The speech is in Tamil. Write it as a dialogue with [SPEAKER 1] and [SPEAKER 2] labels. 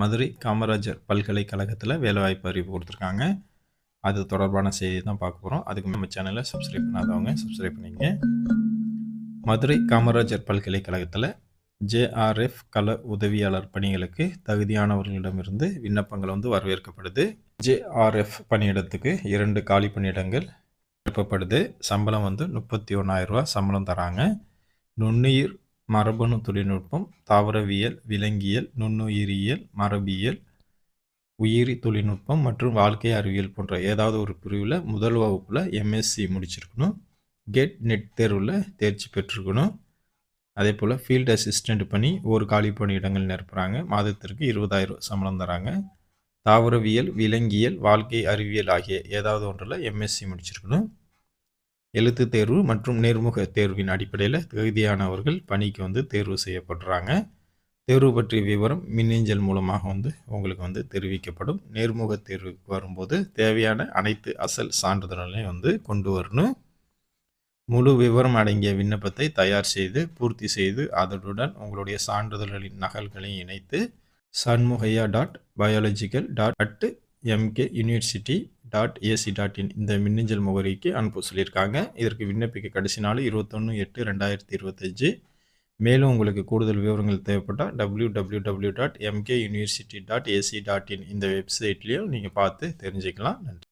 [SPEAKER 1] மதுரை காமராஜர் பல்கலைக்கழகத்தில் வேலைவாய்ப்பு அறிவிப்பு கொடுத்துருக்காங்க. அது தொடர்பான செய்தி தான் பார்க்க போகிறோம் அதுக்கு நம்ம சேனலை சப்ஸ்கிரைப் பண்ணாதவங்க சப்ஸ்கிரைப் பண்ணிங்க மதுரை காமராஜர் பல்கலைக்கழகத்தில் ஜேஆர்எஃப் கள உதவியாளர் பணிகளுக்கு தகுதியானவர்களிடமிருந்து விண்ணப்பங்கள் வந்து வரவேற்கப்படுது. ஜேஆர்எஃப் பணியிடத்துக்கு இரண்டு காலி பணியிடங்கள் விருப்பப்படுது சம்பளம் வந்து முப்பத்தி ஒன்றாயிரரூவா சம்பளம் தராங்க. நுண்ணுயிர் மரபணு தொழில்நுட்பம் தாவரவியல் விலங்கியல் நுண்ணுயிரியல் மரபியல் உயிரி தொழில்நுட்பம் மற்றும் வாழ்க்கை அறிவியல் போன்ற ஏதாவது ஒரு பிரிவில் முதல் வகுப்பில் எம்எஸ்சி முடிச்சிருக்கணும். கெட் நெட் தேர்வில் தேர்ச்சி பெற்றிருக்கணும். அதே போல் ஃபீல்டு அசிஸ்டண்ட் பண்ணி ஒரு காலி பணியிடங்கள் நிரப்புகிறாங்க மாதத்திற்கு இருபதாயிரம் சம்பளம் தராங்க. தாவரவியல் விலங்கியல் வாழ்க்கை அறிவியல் ஆகிய ஏதாவது ஒன்றில் எம்எஸ்சி முடிச்சிருக்கணும். எழுத்து தேர்வு மற்றும் நேர்முக தேர்வின் அடிப்படையில் தகுதியானவர்கள் பணிக்கு வந்து தேர்வு செய்யப்படுறாங்க. தேர்வு பற்றிய விவரம் மின்னஞ்சல் மூலமாக வந்து உங்களுக்கு வந்து தெரிவிக்கப்படும். நேர்முக தேர்வுக்கு வரும்போது தேவையான அனைத்து அசல் சான்றிதழ்களையும் வந்து கொண்டு வரணும். முழு விவரம் அடங்கிய விண்ணப்பத்தை தயார் செய்து பூர்த்தி செய்து அதனுடன் உங்களுடைய சான்றிதழ்களின் நகல்களையும் இணைத்து Shanmugaiah dot biological dot at MK university dot AC dot in இந்த மின்னஞ்சல் முகவரிக்கு அனுப்ப சொல்லியிருக்காங்க. இதற்கு விண்ணப்பிக்க கடைசி நாள் இருபத்தொன்று எட்டு ரெண்டாயிரத்தி இருபத்தஞ்சு. மேலும் உங்களுக்கு கூடுதல் விவரங்கள் தேவைப்பட்டால் W W W dot MK university dot AC dot in இந்த வெப்சைட்லேயும் நீங்கள் பார்த்து தெரிஞ்சுக்கலாம். நன்றி.